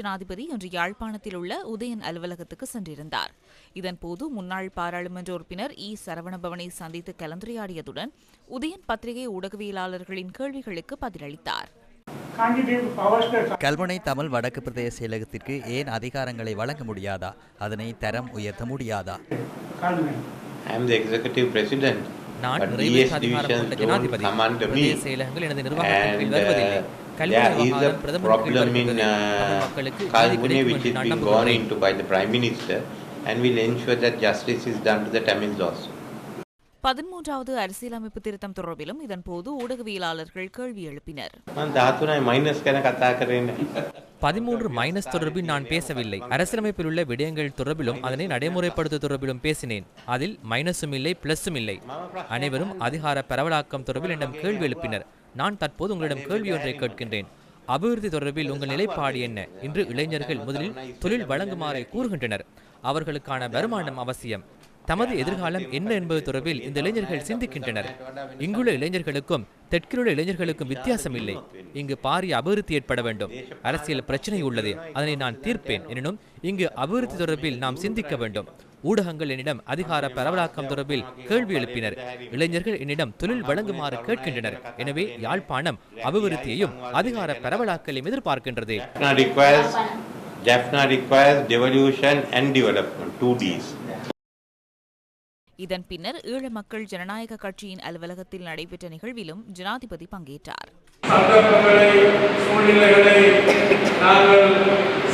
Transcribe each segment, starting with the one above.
ஜனாதிபதி இன்று யாழ்ப்பாணத்தில் உள்ள உதயன் அலுவலகத்துக்கு சென்றிருந்தார். இதன்போது முன்னாள் பாராளுமன்ற உறுப்பினர் இ. சரவணபவனை சந்தித்து கலந்துரையாடியதுடன் உதயன் பத்திரிகை ஊடகவியலாளர்களின் கேள்விகளுக்கு பதிலளித்தார். கல்முனை தமிழ் வடக்கு பிரதேச செயலகத்திற்கு ஏன் அதிகாரங்களை வழங்க முடியாதா? அதனை தரம் உயர்த்த முடியாதா. நான் நிறைவேற்று அதிகாரம் கொண்ட ஜனாதிபதி. பிரதேச செயலகங்கள் எனது நிர்வாகத்தின் And வருவதில்லை. uh, there is a problem in uh, Kalmune which is being gone into பதிமூன்றாவது அரசியலமைப்பு திருத்தம் தொடர்பிலும் இதன் போது ஊடகவியலாளர்கள் கேள்வி எழுப்பினர். பதிமூன்று மைனஸ் தொடர்பில் நான் பேசவில்லை. அரசியலமைப்பில் உள்ள விடயங்கள் தொடர்பிலும் அதனை நடைமுறைப்படுத்த தொடர்பிலும் பேசினேன். அதில் மைனஸும் இல்லை பிளஸும் இல்லை. அனைவரும் அதிகார பரவலாக்கம் தொடர்பில் என்னிடம் கேள்வி எழுப்பினர். நான் தற்போது உங்களிடம் கேள்வி ஒன்றை கேட்கின்றேன். அபிவிருத்தி தொடர்பில் உங்கள் நிலைப்பாடு என்ன? இன்று இளைஞர்கள் முதலில் தொழில் வழங்குமாறு கூறுகின்றனர். அவர்களுக்கான வருமானம் அவசியம். தமது எதிர்காலம் என்ன என்பது தொடர்பில் இந்த இளைஞர்கள் சிந்திக்கின்றனர். இங்குள்ள இளைஞர்களுக்கும் தெற்கிலுள்ள இளைஞர்களுக்கும் வித்தியாசம் இல்லை. இங்கு பாரிய அபிவிருத்தி ஏற்பட வேண்டும். அரசியல் பிரச்சனை உள்ளது. அதனை நான் தீர்ப்பேன். எனினும் இங்கு அபிவிருத்தி தொடர்பில் நாம் சிந்திக்க வேண்டும். ஊடகங்கள் என்னிடம் அதிகார பரவலாக்கம் தொடர்பில் கேள்வி எழுப்பினர். இளைஞர்கள் என்னிடம் தொழில் வழங்குமாறு கேட்கின்றனர். எனவே யாழ்ப்பாணம் அபிவிருத்தியையும் அதிகார பரவலாக்கலையும் எதிர்பார்க்கின்றது. Jaffna requires, Jaffna requires devolution and development, two Ds. இதன் பின்னர் ஈழ மக்கள் ஜனநாயக கட்சியின் அலுவலகத்தில் நடைபெற்ற நிகழ்விலும் ஜனாதிபதி பங்கேற்றார். சூழ்நிலைகளை நாங்கள்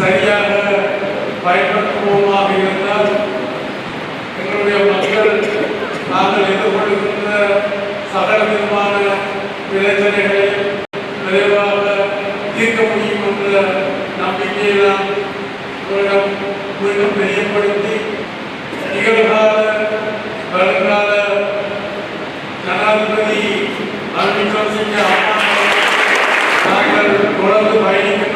சரியாக பயன்படுத்துவோமாக உங்களிடம் மீண்டும் தெரியப்படுத்தி நிகழ்கால வருங்கால ஜனாதிபதி அருண் சிங்க நாங்கள் தொடர்ந்து பயணிக்கின்ற